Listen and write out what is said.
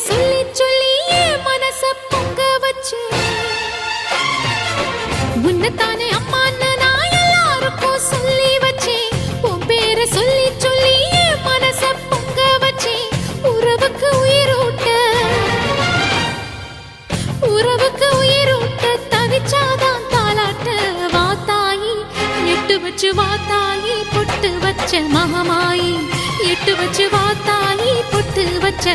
சொல்லி சொல்லி மனச பொங்க வச்சேன் உன்னைத்தானே அம்மான்னு நான் எல்லாருக்கும் சொல்லி வச்சேன் உன் பேரை சொல்லி சொல்லி மனச பொங்க வச்சேன் உறவுக்கு உயிரூட்ட. உறவுக்கு உயிரூட்ட தவிச்சாதான் தாலாட்ட வாத்தாயி எட்டு வச்சு வாத்தாயி பொட்டு வச்ச மகமாயி. எட்டு வச்சு வாத்தாயி பொட்டு வச்ச